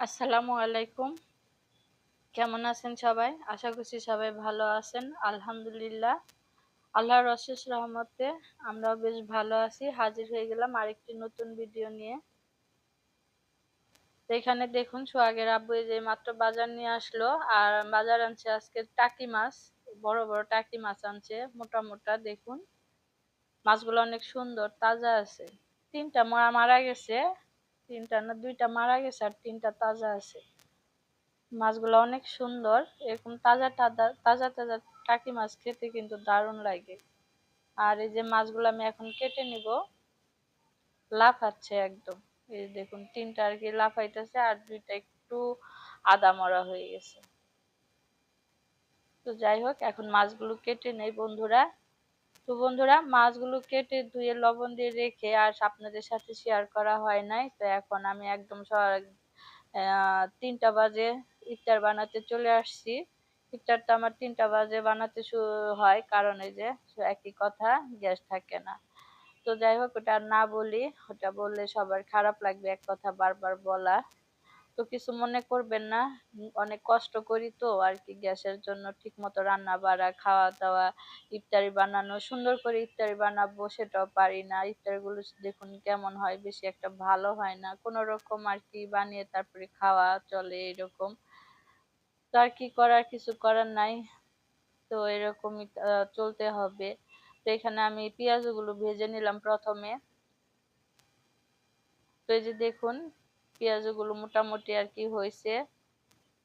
আসসালামু আলাইকুম। কেমন আছেন সবাই? আশা করছি সবাই ভালো আছেন। আলহামদুলিল্লাহ। আল্লাহর অশেষ রহমতে আমরাও বেশ ভালো আছি। হাজির হয়ে গেলাম আরেকটি নতুন ভিডিও নিয়ে। এখানে দেখুন, সোহাগের আব্বু যে মাত্র বাজার নিয়ে আসলো। আর বাজার আনছে আজকে টাকি মাছ, বড় বড় টাকি মাছ আনছে, মোটা মোটা, দেখুন। মাছগুলো অনেক সুন্দর, তাজা আছে। তিনটা মারা গেছে। তিনটা না দুইটা মারা গেছে আর তিনটা তাজা আছে। মাছগুলো অনেক সুন্দর, এরকম তাজা তাজা তাজা তাজা টাকি মাছ খেতে কিন্তু দারুণ লাগে। আর এই যে মাছগুলো আমি এখন কেটে নিব, লাফাচ্ছে একদম। এই দেখুন, তিনটা আর কি লাফাইতেছে আর দুইটা একটু আদা মরা হয়ে গেছে। তো যাই হোক, এখন মাছগুলো কেটে নেই বন্ধুরা। তো বন্ধুরা, মাছগুলো কেটে ধুয়ে লবণ দিয়ে রেখে আর আপনাদের সাথে শেয়ার করা হয় নাই। তো এখন আমি একদম তিনটা বাজে ইফতার বানাতে চলে আসছি। ইফতারটা আমার তিনটা বাজে বানাতে শুরু হয়, কারণ এই যে একই কথা গ্যাস থাকে না। তো যাই হোক, ওটা না বলি, ওটা বললে সবার খারাপ লাগবে, এক কথা বারবার বলা। তো কিছু মনে করবেন না, অনেক কষ্ট করি তো আর কি গ্যাসের জন্য ঠিক মতো রান্না বাড়া খাওয়া দাওয়া ইফতারি বানানো, সুন্দর করে ইফতারি বানাবো সেটাও পারি না। ইফতারিগুলো দেখুন কেমন হয়, বেশি একটা ভালো হয় না। কোনো রকম আর কি বানিয়ে তারপরে খাওয়া চলে এরকম। তো আর কি করার, কিছু করার নাই। তো এরকমই চলতে হবে। তো এখানে আমি পেঁয়াজগুলো ভেজে নিলাম প্রথমে। তো এই যে দেখুন পেঁয়াজগুলো মোটামুটি আর কি হয়েছে।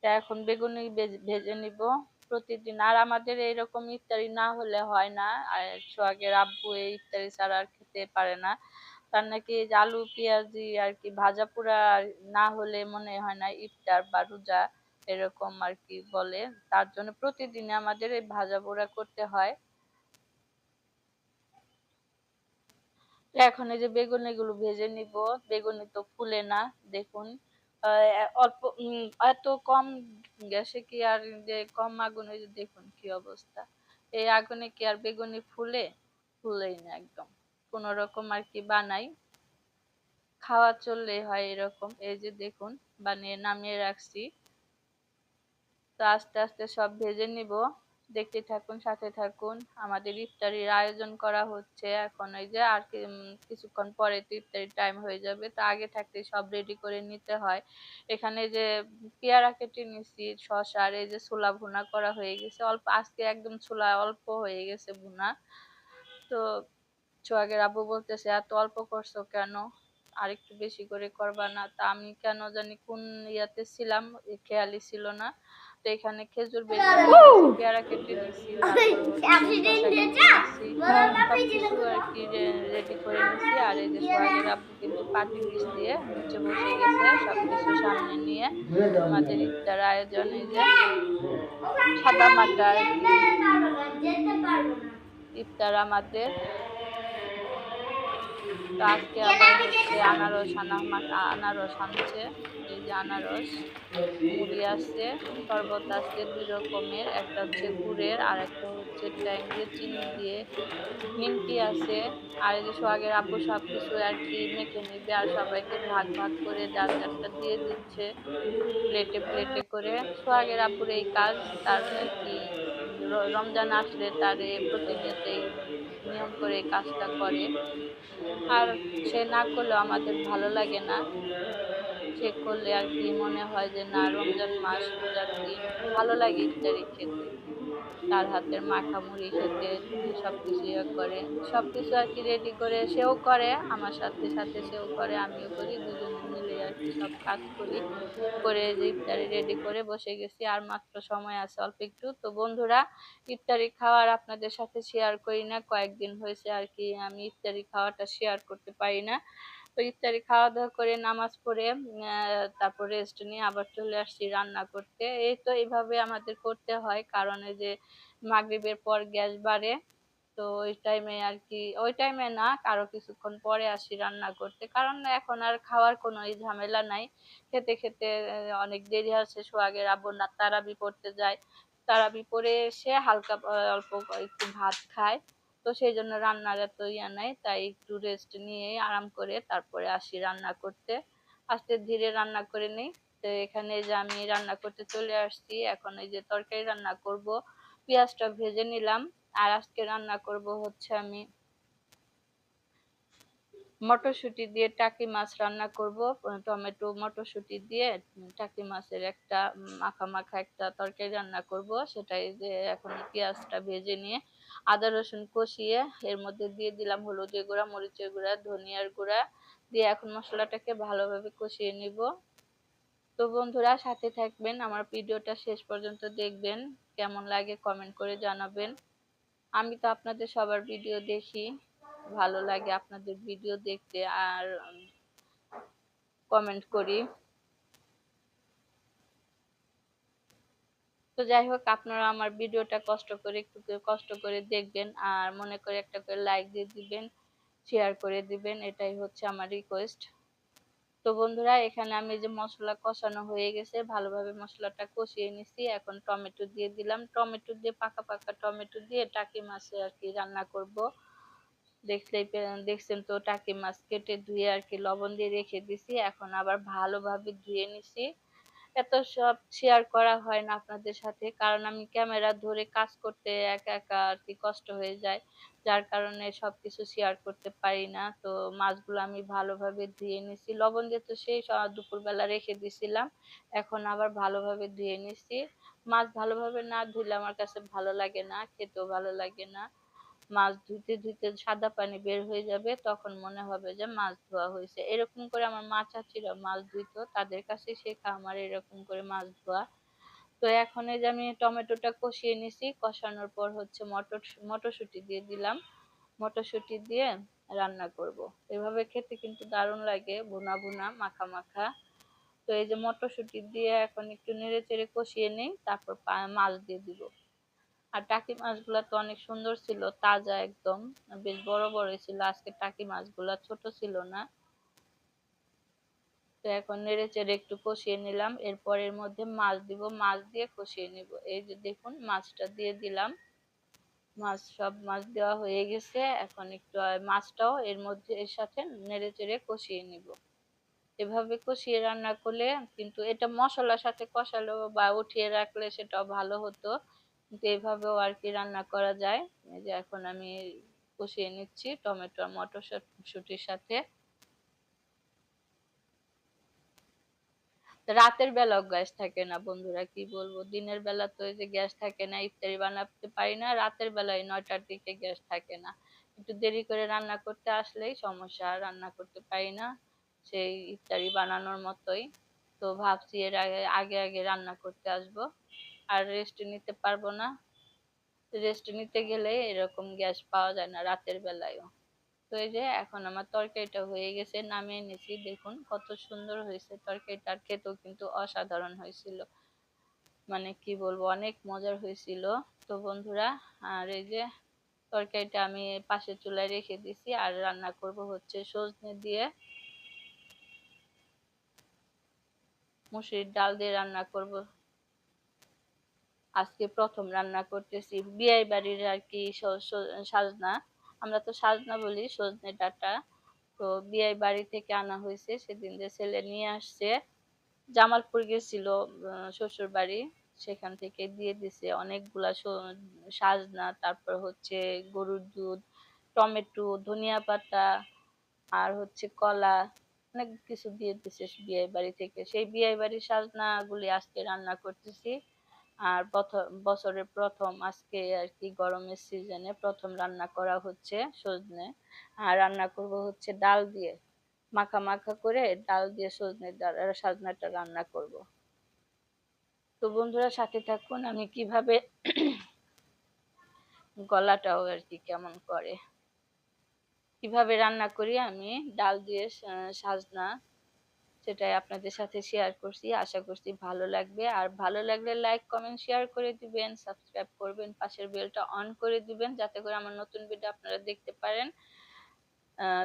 তা এখন বেগুনি ভেজে নিব প্রতিদিন। আর আমাদের এইরকম ইফতারি না হলে হয় না। আর সোহাগের আব্বু এই ইফতারি ছাড়া আর খেতে পারে না। তার নাকি আলু, পেঁয়াজি আর কি ভাজা পোড়া না হলে মনে হয় না ইফতার বা রোজা এরকম আর কি বলে। তার জন্য প্রতিদিন আমাদের এই ভাজা পোড়া করতে হয়। এখন এই যে বেগুন এগুলো ভেজে নিব। বেগুনি তো ফুলে না, দেখুন। অল্প এত কম গ্যাসে কি আর যে কম আগুনে দেখুন কি অবস্থা। এই আগুনে কি আর বেগুনি ফুলে? ফুলেই না একদম। কোন রকম আর কি বানাই। খাওয়া চললে হয় এরকম। এই যে দেখুন, বানিয়ে নামিয়ে রাখছি। তো আস্তে আস্তে সব ভেজে নিব। দেখতে থাকুন, সাথে থাকুন। আমাদের ইফতারির আয়োজন করা হচ্ছে। এখন ওই যে আর কিছুক্ষণ পরে তো ইফতারির টাইম হয়ে যাবে। তো আগে থাকতে সব রেডি করে নিতে হয়। এখানে যে পেয়ারা কেটে নিচ্ছি শসা আর এই যে ছোলা ভুনা করা হয়ে গেছে। অল্প, আজকে একদম ছোলা অল্প হয়ে গেছে ভুনা। তো সোহাগের আব্বু বলতেছে, এত অল্প করছ কেন? আর একটু বেশি করে করবা না। তা আমি কেন জানি কোন ইয়াতে ছিলাম খেয়ালই ছিল না। তো এখানে খেজুর বের পেয়ারা কেটে নিচ্ছি রেডি করে নিচ্ছি আর এই যে সোহাগের আব্বু কিন্তু পাটি পিস দিয়ে নিচে বসে গেছে সব কিছু সামনে নিয়ে আমাদের ইফতার আয়োজনে যে সাদা মাটা ইফতার আমাদের আজকে আবার হচ্ছে আনারস আনা আনারস আনছে। এই যে আনারস মুড়ি আসছে শরবত আসছে দুই রকমের। একটা হচ্ছে গুড়ের, আর একটা হচ্ছে ট্যাং দিয়ে চিনি দিয়ে। নিমকি আছে, আর এই যে সোহাগের আব্বু সব কিছু আর কি মেখে নিবে, আর সবাইকে ভাগ ভাগ করে যার যারটা দিয়ে দিচ্ছে, প্লেটে প্লেটে করে। সোহাগের আব্বুর এই কাজ, তার কি রমজান আসলে তার প্রতিনিয়তই নিয়ম করে কাজটা করে। আর সে না করলেও আমাদের ভালো লাগে না। সে করলে আর কি মনে হয় যে, না, রমজান মাস রোজার দিন ভালো লাগে ইফতারি খেতে। তার হাতের মাখা মুড়ি খেতে সব কিছু করে। সব কিছু আর কি রেডি করে সেও করে, আমার সাথে সাথে সেও করে, আমিও করি, দুজনে কি সব কাজ করি করে যে ইফতারি রেডি করে বসে গেছি। আর মাত্র সময় আছে, অল্প একটু। তো বন্ধুরা, ইফতারি খাওয়ার আপনাদের সাথে শেয়ার করি না। কয়েকদিন হয়েছে আর কি আমি ইফতারি খাওয়াটা শেয়ার করতে পারি না। তো ইফতারি খাওয়া দাওয়া করে নামাজ পড়ে তারপর রেস্ট নিয়ে আবার চলে আসছি রান্না করতে। এই তো এইভাবে আমাদের করতে হয়। কারণ যে মাগরিবের পর গ্যাস বাড়ে তো ওই টাইমে আর কি ওই টাইমে না আরও কিছুক্ষণ পরে আসি রান্না করতে। কারণ এখন আর খাওয়ার কোনো ঝামেলা নাই। খেতে খেতে অনেক দেরি আছে সোহাগের আব্বু না, তারাবি পড়তে যায়। তারাবি পরে এসে হালকা অল্প একটু ভাত খায়। তো সেই জন্য রান্নার এত ইয়া নাই। তাই একটু রেস্ট নিয়ে আরাম করে তারপরে আসি রান্না করতে। আস্তে ধীরে রান্না করে নিই। তো এখানে যে আমি রান্না করতে চলে আসছি, এখন এই যে তরকারি রান্না করব, পেঁয়াজটা ভেজে নিলাম। আর আজকে রান্না করব হচ্ছে আমি মটরশুঁটি দিয়ে টাকি মাছ রান্না করব টমেটো মটরশুঁটি দিয়ে টাকি মাছের একটা মাখা মাখা একটা তরকারি রান্না করব, সেটাই যে এখন পেঁয়াজটা ভেজে নিয়ে আদা রসুন কষিয়ে এর মধ্যে দিয়ে দিলাম হলুদের গুঁড়া, মরিচের গুঁড়া, ধনিয়ার গুঁড়া, দিয়ে এখন মশলাটাকে ভালোভাবে কষিয়ে নিব। তো বন্ধুরা সাথে থাকবেন, আমার ভিডিওটা শেষ পর্যন্ত দেখবেন, কেমন লাগে কমেন্ট করে জানাবেন। আমি তো আপনাদের সবার ভিডিও দেখি। ভালো লাগে আপনাদের ভিডিও দেখতে আর কমেন্ট করি। তো যাই হোক, আপনারা আমার ভিডিওটা কষ্ট করে একটু কষ্ট করে দেখবেন আর মনে করে একটা করে লাইক দিয়ে দিবেন শেয়ার করে দিবেন। এটাই হচ্ছে আমার রিকোয়েস্ট তো বন্ধুরা, এখানে আমি যে মশলা কষানো হয়ে গেছে, ভালোভাবে মশলাটা কষিয়ে নিছি। এখন টমেটো দিয়ে দিলাম। টমেটো দিয়ে, পাকা পাকা টমেটো দিয়ে টাকি মাছে আর কি রান্না করব। দেখলেই দেখছেন তো, টাকি মাছ কেটে ধুয়ে আর কি লবণ দিয়ে রেখে দিছি। এখন আবার ভালোভাবে ধুয়ে নিছি। এত সব শেয়ার করা হয় না আপনাদের সাথে। কারণ আমি ক্যামেরা ধরে কাজ করতে একা একা আর কি কষ্ট হয়ে যায়। যার কারণে সবকিছু শেয়ার করতে পারি না। তো মাছগুলো আমি ভালোভাবে ধুয়ে নিছি। লবণ দিয়ে তো সেই দুপুরবেলা রেখে দিছিলাম। এখন আবার ভালোভাবে ধুয়ে নিছি। মাছ ভালোভাবে না ধুলে আমার কাছে ভালো লাগে না, খেতেও ভালো লাগে না। মাছ ধুইতে ধুইতে সাদা পানি বের হয়ে যাবে, তখন মনে হবে যে মাছ ধোয়া হয়েছে। এরকম করে আমার মা চাচিরা মাছ ধুইতো, তাদের কাছে শেখা আমার এরকম করে মাছ ধোয়া। তো এখন এই যে আমি টমেটোটা কষিয়ে নিছি, কষানোর পর হচ্ছে মটর, মটরশুঁটি দিয়ে দিলাম। মটরশুঁটি দিয়ে রান্না করব। এভাবে খেতে কিন্তু দারুণ লাগে বোনা বোনা মাখা মাখা। তো এই যে মটরশুঁটি দিয়ে এখন একটু নেড়ে চেড়ে কষিয়ে নিই, তারপর মাছ দিয়ে দিব। আর টাকি মাছগুলো তো অনেক সুন্দর ছিল, তাজা একদম। বেশ বড় বড় ছিল, আজকে টাকি মাছগুলো ছোট ছিল না। তো এখন নেড়ে চেড়ে একটু কষিয়ে নিলাম, এরপর এর মধ্যে মাছ দিব, মাছ দিয়ে কষিয়ে নিব। এই যে দেখুন, মাছটা দিয়ে দিলাম। মাছ, সব মাছ দেওয়া হয়ে গেছে, এখন একটু মাছটাও এর মধ্যে, এর সাথে নেড়ে চেড়ে কষিয়ে নিব। এভাবে কষিয়ে রান্না করলে কিন্তু এটা মশলার সাথে কষালো বা উঠিয়ে রাখলে সেটাও ভালো হতো। কিন্তু এভাবেও আর কি রান্না করা যায়। এই যে এখন আমি কষিয়ে নিচ্ছি টমেটো আর মটরশুটির সাথে। রাতের বেলাও গ্যাস থাকে না বন্ধুরা, কি বলব? দিনের বেলা তো এই যে গ্যাস থাকে না, ইফতারি বানাতে পারি না, রাতের বেলায় নয়টার দিকে গ্যাস থাকে না। একটু দেরি করে রান্না করতে আসলেই সমস্যা রান্না করতে পারি না সেই ইফতারি বানানোর মতোই। তো ভাবছি এর আগে আগে আগে রান্না করতে আসব। আর রেস্ট নিতে পারব না। রেস্ট নিতে গেলে এরকম গ্যাস পাওয়া যায় না রাতের বেলায়ও। তো এই যে এখন আমার তরকারিটা হয়ে গেছে, নামিয়ে নিয়েছি দেখুন কত সুন্দর হয়েছে তরকারিটা খেতেও কিন্তু অসাধারণ হয়েছিল। মানে কি বলব, অনেক মজার হয়েছিল। তো বন্ধুরা, আর এই যে তরকারিটা আমি পাশে চুলায় রেখে দিছি, আর রান্না করব হচ্ছে সজনে দিয়ে। মুসুরির ডাল দিয়ে রান্না করব। আজকে প্রথম রান্না করতেছি। বিয়ে বাড়ির আর কি সাজনা। আমরা তো সাজনা বলি, সজনে ডাটা। তো বিয়ে বাড়ি থেকে আনা হয়েছে, সেদিন যে ছেলে নিয়ে আসছে। জামালপুর গেছিল শ্বশুর বাড়ি। সেখান থেকে দিয়ে দিছে অনেকগুলা সাজনা। তারপর হচ্ছে গরুর দুধ, টমেটো, ধনিয়া পাতা, আর হচ্ছে কলা। অনেক কিছু দিয়ে দিছে বিয়ে বাড়ি থেকে। সেই বিয়ে বাড়ির সাজনা গুলি আজকে রান্না করতেছি। আর বছরের প্রথম আজকে আর কি গরমের সিজনে প্রথম রান্না করা হচ্ছে সজনে। আর রান্না করব হচ্ছে ডাল দিয়ে। মাখা মাখা করে ডাল দিয়ে সজনে সাজনাটা রান্না করব। তো বন্ধুরা সাথে থাকুন, আমি কীভাবে গলাটাও আর কি কেমন করে। কীভাবে রান্না করি আমি? ডাল দিয়ে সাজনা সেটাই আপনাদের সাথে শেয়ার করছি। আশা করছি ভালো লাগবে। আর ভালো লাগলে লাইক কমেন্ট শেয়ার করে দিবেন সাবস্ক্রাইব করবেন, পাশের বেলটা অন করে দিবেন, যাতে করে আমার নতুন ভিডিও আপনারা দেখতে পারেন।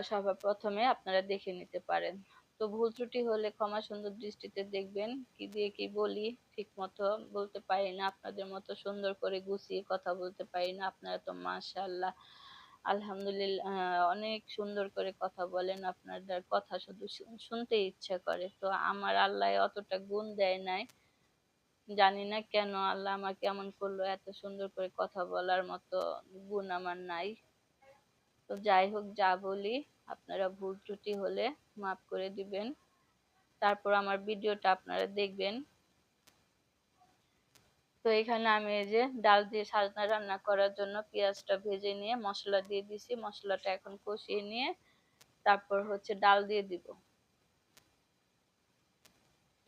সবার প্রথমে আপনারা দেখে নিতে পারেন। তো ভুল ত্রুটি হলে ক্ষমা সুন্দর দৃষ্টিতে দেখবেন। কি দিয়ে কি বলি ঠিক মতো বলতে পারি না, আপনাদের মতো সুন্দর করে গুছিয়ে কথা বলতে পারি না। আপনারা তো মাশাল্লাহ আলহামদুলিল্লাহ অনেক সুন্দর করে কথা বলেন আপনাদের কথা শুধু শুনতে ইচ্ছা করে। তো আমার আল্লাহ অতটা গুণ দেয় নাই। জানি না কেন আল্লাহ আমাকে এমন করল, এত সুন্দর করে কথা বলার মতো গুণ আমার নাই। তো যাই হোক, যা বলি, আপনারা ভুল ত্রুটি হলে মাফ করে দিবেন। তারপর আমার ভিডিওটা আপনারা দেখবেন। তো এখানে আমি এই যে ডাল দিয়ে সাজনা রান্না করার জন্য পেঁয়াজটা ভেজে নিয়ে মশলা দিয়ে দিছি। মশলাটা এখন কষিয়ে নিয়ে তারপর হচ্ছে ডাল দিয়ে দিব।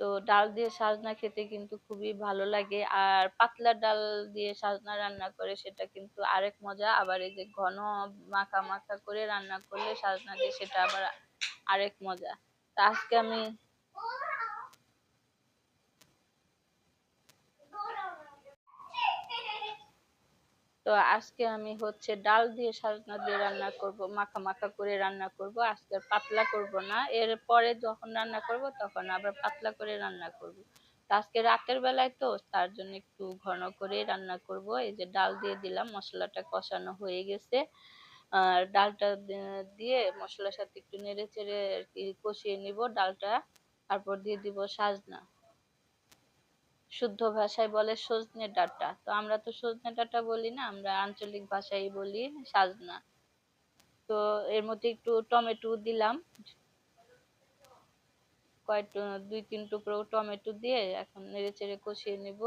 তো ডাল দিয়ে সাজনা খেতে কিন্তু খুবই ভালো লাগে। আর পাতলা ডাল দিয়ে সাজনা রান্না করে সেটা কিন্তু আরেক মজা। আবার এই যে ঘন মাখা মাখা করে রান্না করলে সাজনা দিয়ে সেটা আবার আরেক মজা। তা আজকে আমি তো আজকে আমি হচ্ছে ডাল দিয়ে সাজনা দিয়ে রান্না করব, মাখা মাখা করে রান্না করব। আজকে পাতলা করব না। এর পরে যখন রান্না করব, তখন আবার পাতলা করে রান্না করব। আজকে রাতের বেলায় তো, তার জন্য একটু ঘন করে রান্না করব। এই যে ডাল দিয়ে দিলাম, মশলাটা কষানো হয়ে গেছে। আর ডালটা দিয়ে মশলার সাথে একটু নেড়ে চেড়ে কষিয়ে নিব ডালটা। তারপর দিয়ে দিব সাজনা। শুদ্ধ ভাষায় বলে সজনে ডাটা। তো আমরা তো সজনে ডাটা বলি না, আমরা আঞ্চলিক ভাষায় বলি সাজনা। তো এর মধ্যে একটু টমেটো দিলাম। কয়েক, দুই, তিন টুকরো টমেটো দিয়ে এখন নেড়ে চেড়ে কষিয়ে নিব।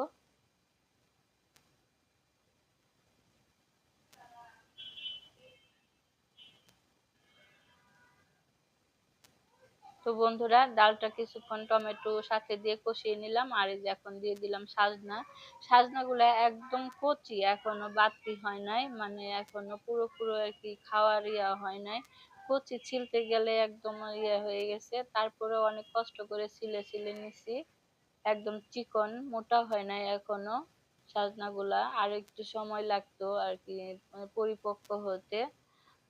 তো বন্ধুরা, ডালটা কিছুক্ষণ টমেটো সাথে দিয়ে কষিয়ে নিলাম, আর এই যে এখন দিয়ে দিলাম সাজনা। সাজনা গুলা একদম কচি, এখনও বাতি হয় নাই মানে এখনও পুরো পুরো আর কি খাওয়ার ইয়া হয় নাই। কচি ছিলতে গেলে একদম ইয়ে হয়ে গেছে তারপরে অনেক কষ্ট করে ছিলে ছিলে নিছি। একদম চিকন, মোটা হয় নাই এখনও সাজনা গুলা আর একটু সময় লাগতো আর কি মানে পরিপক্ক হতে।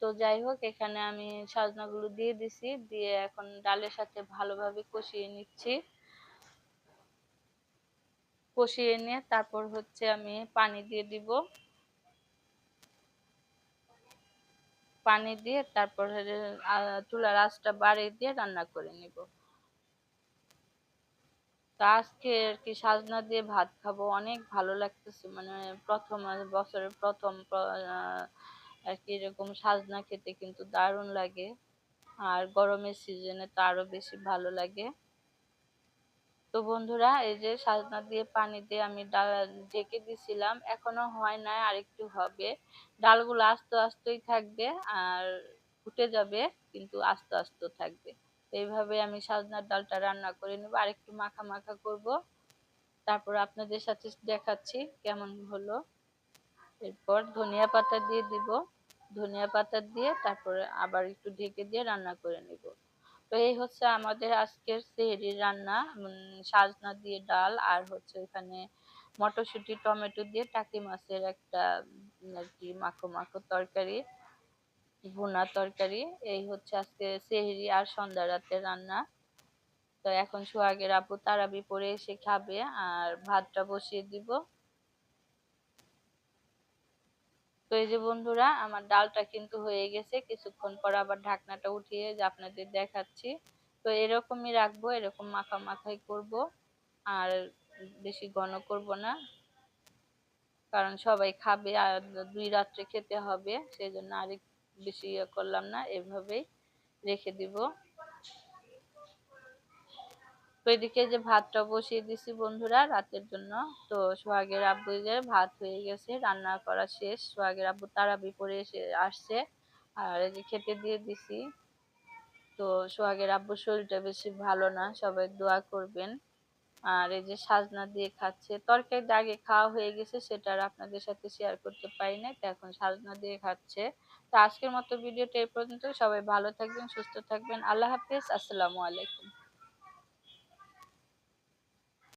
তো যাই হোক, এখানে আমি সাজনাগুলো দিয়ে দিছি, দিয়ে এখন ডালের সাথে ভালোভাবে কষিয়ে নিচ্ছি। কষিয়ে নিয়ে তারপর হচ্ছে আমি পানি দিয়ে দিব। পানি দিয়ে তারপর চুলার আঁচটা বাড়িয়ে দিয়ে রান্না করে নিব। তা আজকে আর কি সাজনা দিয়ে ভাত খাব, অনেক ভালো লাগতেছে। মানে প্রথম, বছরের প্রথম আর কি এরকম সাজনা খেতে কিন্তু দারুণ লাগে। আর গরমের সিজনে তো আরও বেশি ভালো লাগে। তো বন্ধুরা, এই যে সাজনা দিয়ে, পানি দিয়ে আমি ডাল ঢেকে দিছিলাম, এখনও হয় নাই আর একটু হবে। ডালগুলো আস্তে আস্তেই থাকবে আর ফুটে যাবে, কিন্তু আস্তে আস্তে থাকবে। এইভাবে আমি সাজনার ডালটা রান্না করে নেব আর একটু মাখা মাখা করব। তারপর আপনাদের সাথে দেখাচ্ছি কেমন হলো। এরপর ধনিয়া পাতা দিয়ে দিব। ধনিয়া পাতা দিয়ে তারপরে আবার একটু ঢেকে দিয়ে রান্না করে নিব। তো এই হচ্ছে আমাদের আজকের সেহরির রান্না। সাজনা দিয়ে ডাল আর হচ্ছে এখানে মটরশুঁটি, টমেটো দিয়ে টাকি মাছের একটা আর কি মাখো মাখো তরকারি, ভুনা তরকারি। এই হচ্ছে আজকে সেহরি আর সন্ধ্যা রাতের রান্না। তো এখন সোহাগের আপু তারাবি পরে এসে খাবে আর ভাতটা বসিয়ে দিব তো এই যে বন্ধুরা, আমার ডালটা কিন্তু হয়ে গেছে। কিছুক্ষণ পর আবার ঢাকনাটা উঠিয়ে যে আপনাদের দেখাচ্ছি। তো এরকমই রাখব, এরকম মাখা মাখাই করব। আর বেশি ঘন করব না, কারণ সবাই খাবে আর দুই রাত্রে খেতে হবে। সেই জন্য আরেক বেশি ইয়ে করলাম না, এভাবেই রেখে দিব। তো এদিকে যে ভাতটা বসিয়ে দিছি বন্ধুরা রাতের জন্য, তো সোহাগের আব্বুদের ভাত হয়ে গেছে, রান্না করা শেষ, সোহাগের আব্বু তারাবি পরে এসে আসছে, আর এই যে খেতে দিয়ে দিছি। তো সোহাগের আব্বুর শরীরটা বেশি ভালো না, সবাই দোয়া করবেন। আর এই যে সাজনা দিয়ে খাচ্ছে তরকারি আগে খাওয়া হয়ে গেছে, সেটা আর আপনাদের সাথে শেয়ার করতে পারি না তো এখন সাজনা দিয়ে খাচ্ছে। তো আজকের মতো ভিডিওটা এই পর্যন্ত, সবাই ভালো থাকবেন, সুস্থ থাকবেন, আল্লাহ হাফিজ, আসসালামু আলাইকুম।